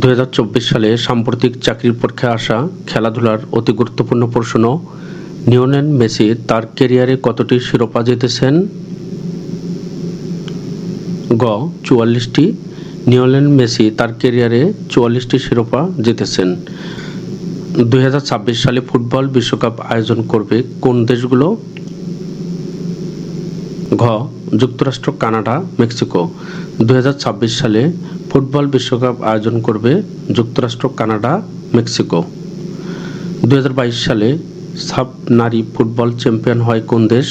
দুই হাজার চব্বিশ সালে সাম্প্রতিক চাকরির পরীক্ষায় আসা খেলাধুলার অতি গুরুত্বপূর্ণ প্রশ্ন নিওনেল মেসি তার কেরিয়ারে কতটি শিরোপা জিতেছেন? গ, চুয়াল্লিশটি নিওনেল মেসি তার কেরিয়ারে চুয়াল্লিশটি শিরোপা জিতেছেন। দুই হাজার ছাব্বিশ সালে ফুটবল বিশ্বকাপ আয়োজন করবে কোন দেশগুলো? ঘ, যুক্তরাষ্ট্র, কানাডা, মেক্সিকো। দুই হাজার ছাব্বিশ সালে ফুটবল বিশ্বকাপ আয়োজন করবে যুক্তরাষ্ট্র, কানাডা, মেক্সিকো। দুই হাজার বাইশ সালে সাব নারী ফুটবল চ্যাম্পিয়ন হয় কোন দেশ?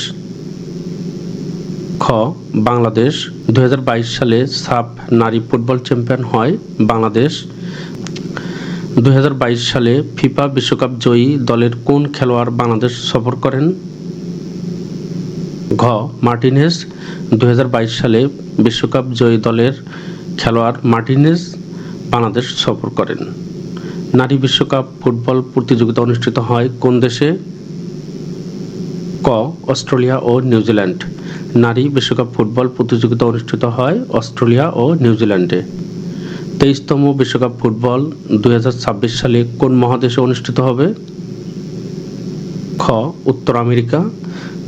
খ, বাংলাদেশ। দু হাজার বাইশ সালে সাব নারী ফুটবল চ্যাম্পিয়ন হয় বাংলাদেশ। দু হাজার বাইশ সালে ফিফা বিশ্বকাপ জয়ী দলের কোন খেলোয়াড় বাংলাদেশ সফর করেন? ঘ মার্টিনেজ দুই সালে বিশ্বকাপ জয়ী দলের খেলোয়াড় মার্টিনেজ বাংলাদেশ সফর করেন। নারী বিশ্বকাপ ফুটবল প্রতিযোগিতা অনুষ্ঠিত হয় কোন দেশে? ক, অস্ট্রেলিয়া ও নিউজিল্যান্ড। নারী বিশ্বকাপ ফুটবল প্রতিযোগিতা অনুষ্ঠিত হয় অস্ট্রেলিয়া ও নিউজিল্যান্ডে। তেইশতম বিশ্বকাপ ফুটবল দুই হাজার ছাব্বিশ সালে কোন মহাদেশে অনুষ্ঠিত হবে? খ, উত্তর আমেরিকা।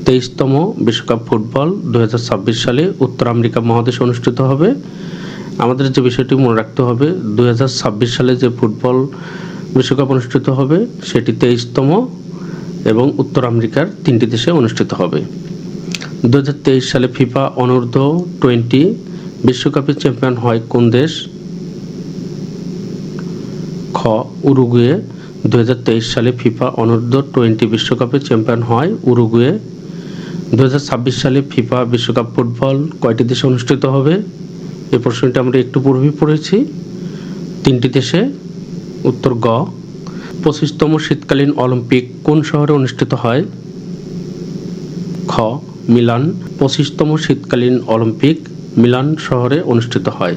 তেইশতম বিশ্বকাপ ফুটবল দুই হাজার ছাব্বিশ সালে উত্তর আমেরিকা মহাদেশে অনুষ্ঠিত হবে। আমাদের যে বিষয়টি মনে রাখতে হবে, দুই হাজার ছাব্বিশ সালে যে ফুটবল বিশ্বকাপ অনুষ্ঠিত হবে, সেটি তেইশতম এবং উত্তর আমেরিকার তিনটি দেশে অনুষ্ঠিত হবে। দু হাজার তেইশ সালে ফিফা অনূর্ধ্ব টোয়েন্টি বিশ্বকাপে চ্যাম্পিয়ন হয় কোন দেশ? খ, উরুগুয়ে। দুই হাজার তেইশ সালে ফিফা অনূর্ধ্ব টোয়েন্টি বিশ্বকাপে চ্যাম্পিয়ন হয় উরুগুয়ে। দুই হাজার ছাব্বিশ সালে ফিফা বিশ্বকাপ ফুটবল কয়টি দেশে অনুষ্ঠিত হবে? এই প্রশ্নটা আমরা একটু পূর্বেই পড়েছি। তিনটি দেশে উত্তর গ। পঁচিশতম শীতকালীন অলিম্পিক কোন শহরে অনুষ্ঠিত হয়? খ। মিলান। পঁচিশতম শীতকালীন অলিম্পিক মিলান শহরে অনুষ্ঠিত হয়।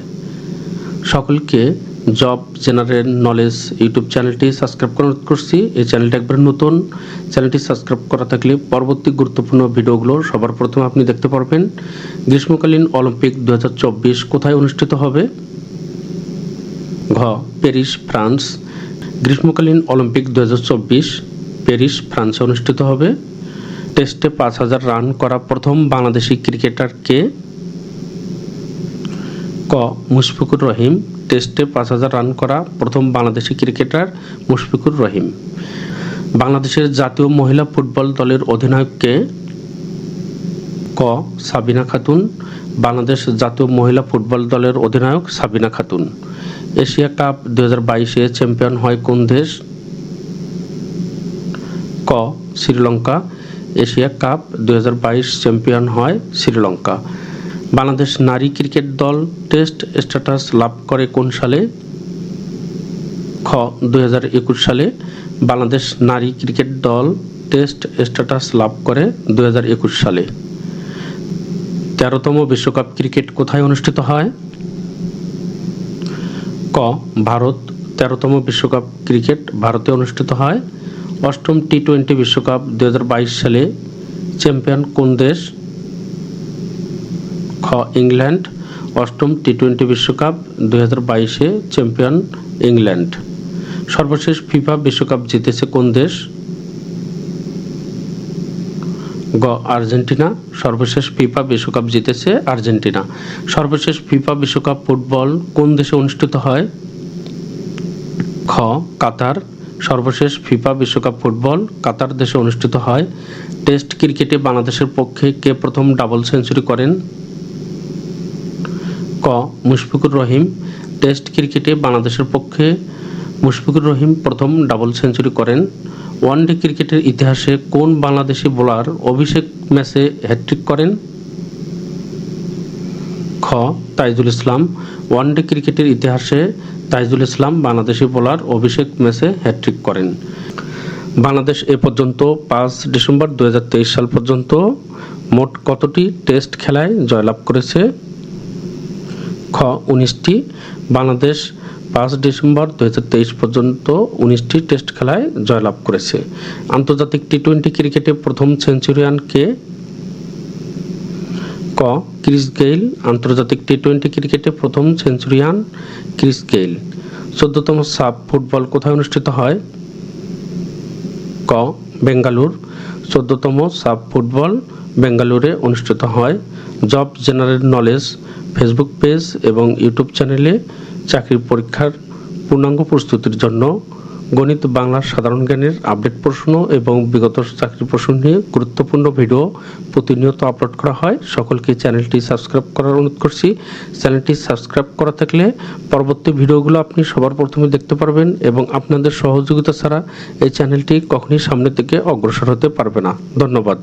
সকলকে জব জেনারেল নলেজ ইউটিউব চ্যানেলটি সাবস্ক্রাইব করছি। এই চ্যানেলটি একবার নতুন। চ্যানেলটি সাবস্ক্রাইব করা থাকলে পরবর্তী গুরুত্বপূর্ণ ভিডিওগুলো সবার প্রথমে আপনি দেখতে পারবেন। গ্রীষ্মকালীন অলিম্পিক দু হাজার চব্বিশ কোথায় অনুষ্ঠিত হবে? ঘ. Paris, France. গ্রীষ্মকালীন অলিম্পিক দু হাজার চব্বিশ প্যারিস, ফ্রান্সে অনুষ্ঠিত হবে। টেস্টে পাঁচ হাজার রান করা প্রথম বাংলাদেশি ক্রিকেটার কে ক. মুশফিকুর রহিম। টেস্টে পাঁচ হাজার রান করা প্রথম বাংলাদেশি ক্রিকেটার মুশফিকুর রহিম। বাংলাদেশের জাতীয় মহিলা ফুটবল দলের অধিনায়ককে ক সাবিনা খাতুন, বাংলাদেশ জাতীয় মহিলা ফুটবল দলের অধিনায়ক সাবিনা খাতুন। এশিয়া কাপ দু হাজার বাইশে চ্যাম্পিয়ন হয় কোন দেশ? ক শ্রীলঙ্কা। এশিয়া কাপ দু হাজার বাইশ চ্যাম্পিয়ন হয় শ্রীলঙ্কা। বাংলাদেশ নারী ক্রিকেট দল টেস্ট স্ট্যাটাস লাভ করে কোন সালে? খ, দুই হাজার একুশ সালে বাংলাদেশ নারী ক্রিকেট দল টেস্ট স্ট্যাটাস লাভ করে দুই হাজার একুশ সালে। তেরোতম বিশ্বকাপ ক্রিকেট কোথায় অনুষ্ঠিত হয়? ক, ভারত। তেরোতম বিশ্বকাপ ক্রিকেট ভারতে অনুষ্ঠিত হয়। অষ্টম টি টোয়েন্টি বিশ্বকাপ দুই হাজার বাইশ সালে। চ্যাম্পিয়ন কোন দেশ? খ ইংল্যান্ড, অষ্টম টি টোয়েন্টি বিশ্বকাপ দু হাজার বাইশে চ্যাম্পিয়ন ইংল্যান্ড। সর্বশেষ ফিফা বিশ্বকাপ জিতেছে কোন দেশ? গ, আর্জেন্টিনা। সর্বশেষ ফিফা বিশ্বকাপ জিতেছে আর্জেন্টিনা। সর্বশেষ ফিফা বিশ্বকাপ ফুটবল কোন দেশে অনুষ্ঠিত হয়? খ, কাতার। সর্বশেষ ফিফা বিশ্বকাপ ফুটবল কাতার দেশে অনুষ্ঠিত হয়। টেস্ট ক্রিকেটে বাংলাদেশের পক্ষে কে প্রথম ডাবল সেঞ্চুরি করেন? ক, মুশফিকুর রহিম, টেস্ট ক্রিকেটে বাংলাদেশের পক্ষে মুশফিকুর রহিম প্রথম ডাবল সেঞ্চুরি করেন। ওয়ানডে ক্রিকেটের ইতিহাসে কোন বাংলাদেশি বোলার অভিষেক ম্যাচে হ্যাট্রিক করেন? খ, তাইজুল ইসলাম ওয়ানডে ক্রিকেটের ইতিহাসে তাইজুল ইসলাম বাংলাদেশি বোলার অভিষেক ম্যাচে হ্যাট্রিক করেন। বাংলাদেশ এ পর্যন্ত পাঁচ ডিসেম্বর দুই হাজার তেইশ সাল পর্যন্ত মোট কতটি টেস্ট খেলায় জয়লাভ করেছে? খ, উনিশটি। বাংলাদেশ পাঁচ ডিসেম্বর দু হাজার তেইশ পর্যন্ত উনিশটি টেস্ট খেলায় জয়লাভ করেছে। আন্তর্জাতিক টি টোয়েন্টি ক্রিকেটে প্রথম সেঞ্চুরিয়ান কে ক ক্রিস গেইল। আন্তর্জাতিক টি টোয়েন্টি ক্রিকেটে প্রথম সেঞ্চুরিয়ান ক্রিস গেইল। চোদ্দতম সাব ফুটবল কোথায় অনুষ্ঠিত হয়? ক, বেঙ্গালুর। চোদ্দতম সাব ফুটবল বেঙ্গালুরে অনুষ্ঠিত হয়। Job general knowledge, Facebook page এবং ইউটিউব চ্যানেলে চাকরির পরীক্ষার পূর্ণাঙ্গ প্রস্তুতির জন্য গণিত বাংলার সাধারণ জ্ঞানের আপডেট প্রশ্ন এবং বিগত চাকরি প্রশ্ন নিয়ে গুরুত্বপূর্ণ ভিডিও প্রতিনিয়ত আপলোড করা হয়। সকলকে চ্যানেলটি সাবস্ক্রাইব করার অনুরোধ করছি। চ্যানেলটি সাবস্ক্রাইব করা থাকলে পরবর্তী ভিডিওগুলো আপনি সবার প্রথমে দেখতে পারবেন এবং আপনাদের সহযোগিতা ছাড়া এই চ্যানেলটি কখনই সামনের দিকে অগ্রসর হতে পারবে না। ধন্যবাদ।